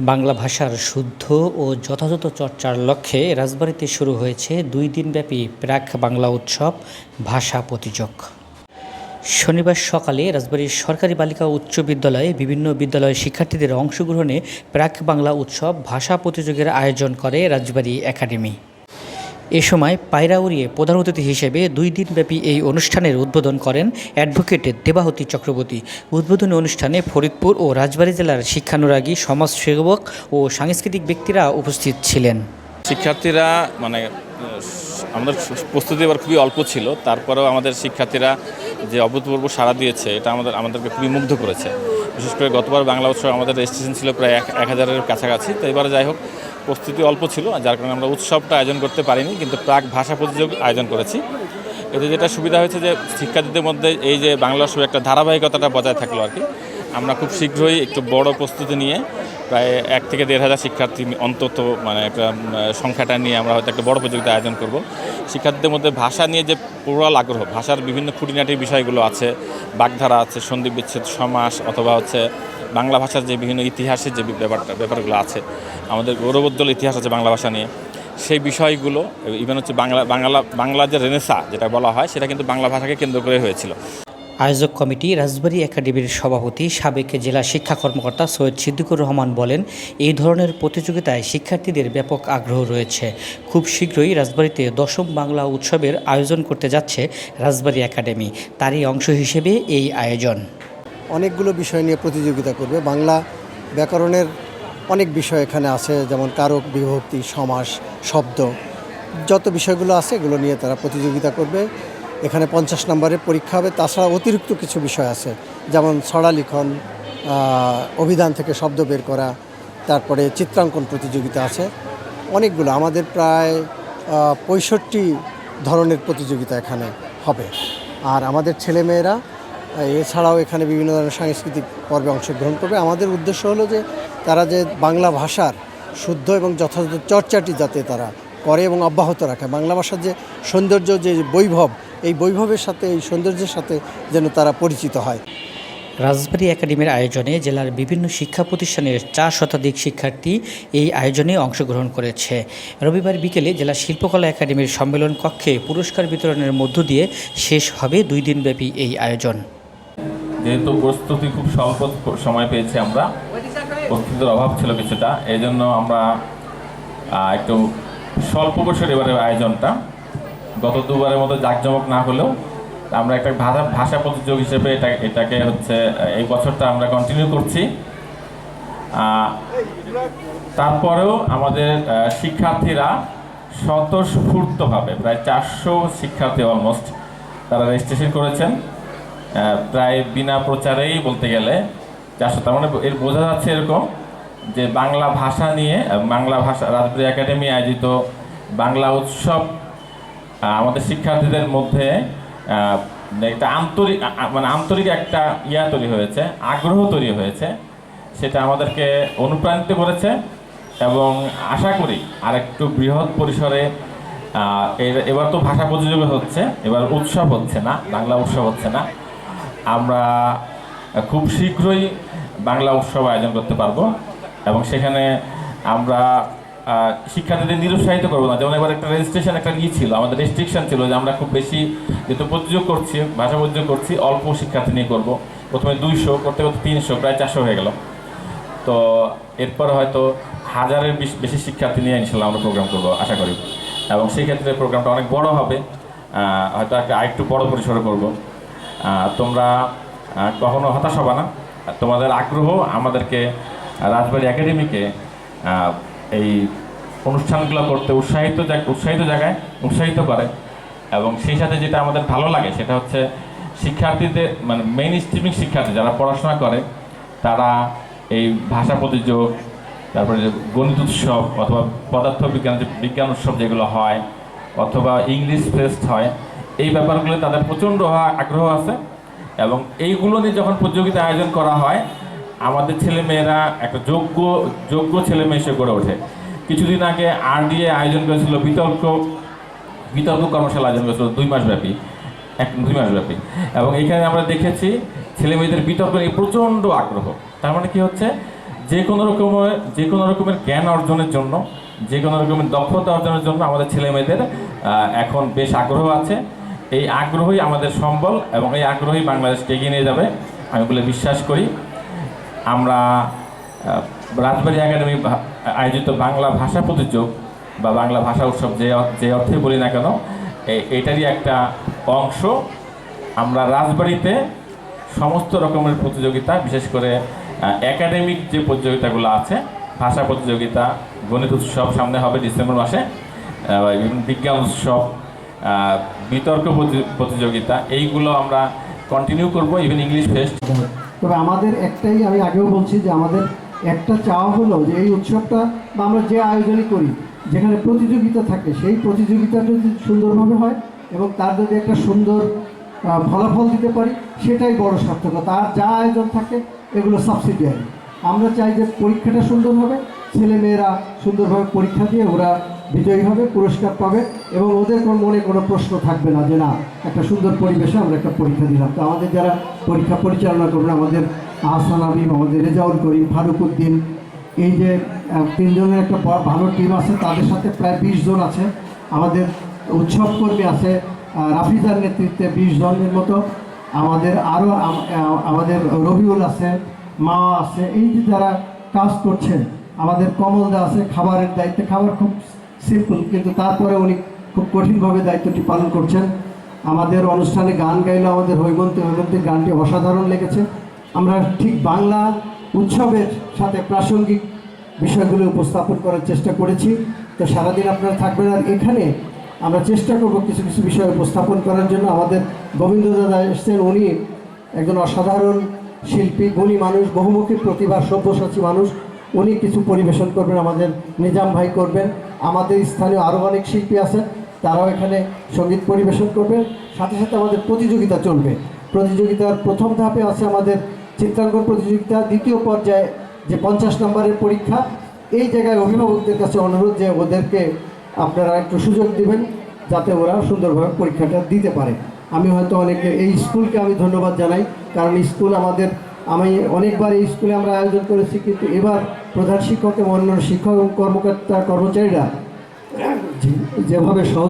বাংলা ভাষার শুদ্ধ ও যথাযথ চর্চার লক্ষ্যে রাজবাড়িতে শুরু হয়েছে দুই দিনব্যাপী প্রাক বাংলা উৎসব, ভাষা প্রতিযোগ। শনিবার সকালে রাজবাড়ির সরকারি বালিকা উচ্চ বিদ্যালয়ে বিভিন্ন বিদ্যালয়ের শিক্ষার্থীদের অংশগ্রহণে প্রাক বাংলা উৎসব, ভাষা প্রতিযোগের আয়োজন করে রাজবাড়ি একাডেমি। এ সময় পায়রা উড়িয়ে প্রধান অতিথি হিসেবে দুই দিনব্যাপী এই অনুষ্ঠানের উদ্বোধন করেন অ্যাডভোকেট দেবাহতী চক্রবর্তী। উদ্বোধনী অনুষ্ঠানে ফরিদপুর ও রাজবাড়ী জেলার শিক্ষানুরাগী, সমাজসেবক ও সাংস্কৃতিক ব্যক্তিরা উপস্থিত ছিলেন। শিক্ষার্থীরা মানে আমাদের প্রস্তুতি এবার খুবই অল্প ছিল। তারপরেও আমাদের শিক্ষার্থীরা যে অভূতপূর্ব সাড়া দিয়েছে, এটা আমাদের, আমাদেরকে খুবই মুগ্ধ করেছে। বিশেষ করে গতবার বাংলা উৎসব আমাদের রেজিস্ট্রেশন ছিল প্রায় এক এক হাজারের কাছাকাছি। তো এবারে যাই হোক, প্রস্তুতি অল্প ছিল, যার কারণে আমরা উৎসবটা আয়োজন করতে পারিনি, কিন্তু প্রাক ভাষা প্রতিযোগ আয়োজন করেছি। এতে যেটা সুবিধা হয়েছে যে শিক্ষার্থীদের মধ্যে এই যে বাংলা উৎসবের একটা ধারাবাহিকতাটা বজায় থাকল আর কি। আমরা খুব শীঘ্রই একটু বড় প্রস্তুতি নিয়ে প্রায় এক থেকে দেড় হাজার শিক্ষার্থী অন্তত মানে একটা সংখ্যাটা নিয়ে আমরা হয়তো একটা বড় প্রতিযোগিতা আয়োজন করব। শিক্ষার্থীদের মধ্যে ভাষা নিয়ে যে পুরাল আগ্রহ, ভাষার বিভিন্ন খুঁটিনাটি বিষয়গুলো আছে, বাগধারা আছে সন্ধি বিচ্ছেদ সমাস অথবা হচ্ছে বাংলা ভাষার যে বিভিন্ন ইতিহাসের যে ব্যাপারটা, ব্যাপারগুলো আছে, আমাদের গৌরবোজ্জ্বল ইতিহাস আছে বাংলা ভাষা নিয়ে, সেই বিষয়গুলো ইভেন হচ্ছে বাংলা বাংলা বাংলা যে রেনেসা যেটা বলা হয়, সেটা কিন্তু বাংলা ভাষাকে কেন্দ্র করে হয়েছিল। আয়োজক কমিটি রাজবাড়ী একাডেমির সভাপতি, সাবেক জেলা শিক্ষা কর্মকর্তা সৈয়দ সিদ্দিকুর রহমান বলেন, এই ধরনের প্রতিযোগিতায় শিক্ষার্থীদের ব্যাপক আগ্রহ রয়েছে। খুব শীঘ্রই রাজবাড়িতে দশম বাংলা উৎসবের আয়োজন করতে যাচ্ছে রাজবাড়ী একাডেমি। তারই অংশ হিসেবে এই আয়োজন। অনেকগুলো বিষয় নিয়ে প্রতিযোগিতা করবে। বাংলা ব্যাকরণের অনেক বিষয় এখানে আছে, যেমন কারক, বিভক্তি, সমাস, শব্দ। যত বিষয়গুলো আছে, এগুলো নিয়ে তারা প্রতিযোগিতা করবে। এখানে পঞ্চাশ নম্বরের পরীক্ষা হবে। তাছাড়া অতিরিক্ত কিছু বিষয় আছে, যেমন ছড়া লিখন অভিধান থেকে শব্দ বের করা, তারপরে চিত্রাঙ্কন প্রতিযোগিতা আছে। অনেকগুলো, আমাদের প্রায় পঁয়ষট্টি ধরনের প্রতিযোগিতা এখানে হবে। আর আমাদের ছেলেমেয়েরা, এছাড়াও এখানে বিভিন্ন ধরনের সাংস্কৃতিক পর্বে অংশগ্রহণ করবে। আমাদের উদ্দেশ্য হলো যে, তারা যে বাংলা ভাষার শুদ্ধ এবং যথাযথ চর্চাটি যাতে তারা করে এবং অব্যাহত রাখে। বাংলা ভাষার যে সৌন্দর্য, যে বৈভব এই বৈভবের সাথে এই সৌন্দর্যের সাথে যেন তারা পরিচিত হয়। রাজবাড়ী একাডেমির আয়োজনে জেলার বিভিন্ন শিক্ষা প্রতিষ্ঠানের চার শতাধিক শিক্ষার্থী এই আয়োজনে অংশগ্রহণ করেছে। রবিবার বিকেলে জেলা শিল্পকলা একাডেমির সম্মেলন কক্ষে পুরস্কার বিতরণের মধ্য দিয়ে শেষ হবে দুই দিনব্যাপী এই আয়োজন। যেহেতু প্রস্তুতি খুব স্বল্প সময় পেয়েছি আমরা প্রস্তুতির অভাব ছিল কিছুটা এই জন্য আমরা একটু স্বল্প বছর এবারের আয়োজনটা গত দুবারের মতো জাঁকজমক না হলেও আমরা একটা ভাষা ভাষা প্রতিযোগ হিসেবে এটা এটাকে হচ্ছে, এই বছরটা আমরা কন্টিনিউ করছি। তারপরেও আমাদের শিক্ষার্থীরা স্বতঃস্ফূর্তভাবে প্রায় চারশো শিক্ষার্থী অলমোস্ট তারা রেজিস্ট্রেশন করেছেন। প্রায় বিনা প্রচারেই বলতে গেলে চারশো তার মানে এর বোঝা যাচ্ছে এরকম যে বাংলা ভাষা নিয়ে, বাংলা ভাষা রাজবাড়ী একাডেমি আয়োজিত বাংলা উৎসব আমাদের শিক্ষার্থীদের মধ্যে একটা আন্তরিক মানে আন্তরিক একটা ইয়া তৈরি হয়েছে, আগ্রহ তৈরি হয়েছে, সেটা আমাদেরকে অনুপ্রাণিত করেছে এবং আশা করি আরেকটু বৃহৎ পরিসরে এবার তো ভাষা প্রতিযোগিতা হচ্ছে, এবার উৎসব হচ্ছে না, বাংলা উৎসব হচ্ছে না। আমরা খুব শীঘ্রই বাংলা উৎসব আয়োজন করতে পারব এবং সেখানে আমরা শিক্ষার্থীদের নিরুৎসাহিত করব না। যেমন এবার একটা রেজিস্ট্রেশন একটা ইয়ে ছিল, আমাদের রেস্ট্রিকশন ছিল যে আমরা খুব বেশি যেহেতু প্রতিযোগ করছি, ভাষা প্রতিযোগ করছি, অল্প শিক্ষার্থী নিয়ে করব। প্রথমে দুইশো, করতে করতে তিনশো, প্রায় চারশো হয়ে গেল। তো এরপর হয়তো হাজারের বেশ- শিক্ষার্থী নিয়ে ইনশাল্লাহ আমরা প্রোগ্রাম করব, আশা করি। এবং সেই ক্ষেত্রে প্রোগ্রামটা অনেক বড় হবে। হয়তো একটা আরেকটু বড় পরিসরে করব। তোমরা কখনো হতাশ হবে না। তোমাদের আগ্রহ আমাদেরকে রাজবাড়ি একাডেমিকে এই অনুষ্ঠানগুলো করতে উৎসাহিত উৎসাহিত জায়গায় উৎসাহিত করে। এবং সেই সাথে যেটা আমাদের ভালো লাগে সেটা হচ্ছে শিক্ষার্থীদের মানে মেইন স্ট্রিমিং শিক্ষার্থী যারা পড়াশোনা করে, তারা এই ভাষা প্রতিযোগ তারপরে গণিত উৎসব অথবা পদার্থ বিজ্ঞান যে বিজ্ঞান উৎসব যেগুলো হয়, অথবা ইংলিশ ফেস্ট হয়, এই ব্যাপারগুলো তাদের প্রচণ্ড আগ্রহ আছে। এবং এইগুলো নিয়ে যখন প্রতিযোগিতা আয়োজন করা হয় আমাদের ছেলেমেয়েরা একটা যোগ্য যোগ্য ছেলে মেয়ে এসে গড়ে ওঠে। কিছুদিন আগে আরডিএ আয়োজন করেছিল বিতর্ক বিতর্ক কর্মশালা আয়োজন করেছিল দুই মাস ব্যাপী, এক, দুই মাস ব্যাপী। এবং এখানে আমরা দেখেছি ছেলে মেয়েদের বিতর্ক নিয়ে প্রচণ্ড আগ্রহ। তার মানে কী হচ্ছে? যে কোনো রকমের, যে কোনো রকমের জ্ঞান অর্জনের জন্য, যে কোনো রকমের দক্ষতা অর্জনের জন্য আমাদের ছেলে মেয়েদের এখন বেশ আগ্রহ আছে। এই আগ্রহই আমাদের সম্বল এবং এই আগ্রহই বাংলাদেশকে এগিয়ে নিয়ে যাবে। আমি বলে বিশ্বাস করি। আমরা রাজবাড়ী একাডেমি আয়োজিত বাংলা ভাষা প্রতিযোগ বা বাংলা ভাষা উৎসব যে যে অর্থে বলি না কেন এটারই একটা অংশ। আমরা রাজবাড়িতে সমস্ত রকমের প্রতিযোগিতা, বিশেষ করে একাডেমিক যে প্রতিযোগিতাগুলো আছে, ভাষা প্রতিযোগিতা, গণিত উৎসব সামনে হবে ডিসেম্বর মাসে বিজ্ঞান উৎসব বিতর্ক প্রতি- প্রতিযোগিতা, এইগুলো আমরা কন্টিনিউ করব ইভেন ইংলিশ ফেস্ট তবে আমাদের একটাই আমি আগেও বলছি যে আমাদের একটা চাওয়া হলো যে এই উৎসবটা বা আমরা যে আয়োজনই করি, যেখানে প্রতিযোগিতা থাকে, সেই প্রতিযোগিতাটা যদি সুন্দরভাবে হয় এবং তার যদি একটা সুন্দর ফলাফল দিতে পারি, সেটাই বড় সার্থকতা। আর যা আয়োজন থাকে, এগুলো সাবসিডিয়ারি আমরা চাই যে পরীক্ষাটা সুন্দর হবে ছেলে মেয়েরা সুন্দরভাবে পরীক্ষা দিয়ে ওরা বিজয়ী হবে, পুরস্কার পাবে এবং ওদের কোনো মনে কোনো প্রশ্ন থাকবে না যে না, একটা সুন্দর পরিবেশে আমরা একটা পরীক্ষা দিলাম। তো আমাদের যারা পরীক্ষা পরিচালনা করবেন, আমাদের আহসান আবিব আমাদের রেজাউল করিম, ফারুক উদ্দিন, এই যে তিনজনের একটা ভালো টিম আছে, তাদের সাথে প্রায় বিশ জন আছে। আমাদের উৎসব কর্মী আছে রাফিজার নেতৃত্বে বিশ জনের মতো। আমাদের আরও আমাদের রবিউল আছে, মা আছে, এই যে যারা কাজ করছেন আমাদের কমলদা আছে, খাবারের দায়িত্বে। খাবার খুব সিম্পল কিন্তু তারপরে উনি খুব কঠিনভাবে দায়িত্বটি পালন করছেন। আমাদের অনুষ্ঠানে গান গাইলো আমাদের হৈমন্তী হৈমন্তীর গানটি অসাধারণ লেগেছে। আমরা ঠিক বাংলা উৎসবের সাথে প্রাসঙ্গিক বিষয়গুলো উপস্থাপন করার চেষ্টা করেছি। তো সারাদিন আপনারা থাকবেন আর এখানে আমরা চেষ্টা করব কিছু কিছু বিষয় উপস্থাপন করার জন্য। আমাদের গোবিন্দ দাদা এসছেন, উনি একজন অসাধারণ শিল্পী, গুণী মানুষ, বহুমুখী প্রতিভা, সব্যসাচী মানুষ। উনি কিছু পরিবেশন করবেন, আমাদের নিজাম ভাই করবেন। আমাদের স্থানীয় আরও অনেক শিল্পী আছেন, তারাও এখানে সংগীত পরিবেশন করবেন। সাথে সাথে আমাদের প্রতিযোগিতা চলবে। প্রতিযোগিতার প্রথম ধাপে আছে আমাদের চিত্রাঙ্কন প্রতিযোগিতা, দ্বিতীয় পর্যায়ে যে পঞ্চাশ নম্বরের পরীক্ষা, এই জায়গায় অভিভাবকদের কাছে অনুরোধ যে ওদেরকে আপনারা একটু সুযোগ দিবেন, যাতে ওরা সুন্দরভাবে পরীক্ষাটা দিতে পারে। আমি হয়তো অনেকে এই স্কুলকে আমি ধন্যবাদ জানাই, কারণ স্কুল আমাদের আমি অনেকবার এই স্কুলে আমরা আয়োজন করেছি, কিন্তু এবার প্রধান শিক্ষক এবং অন্যান্য শিক্ষক এবং কর্মকর্তা, কর্মচারীরা যেভাবে সহ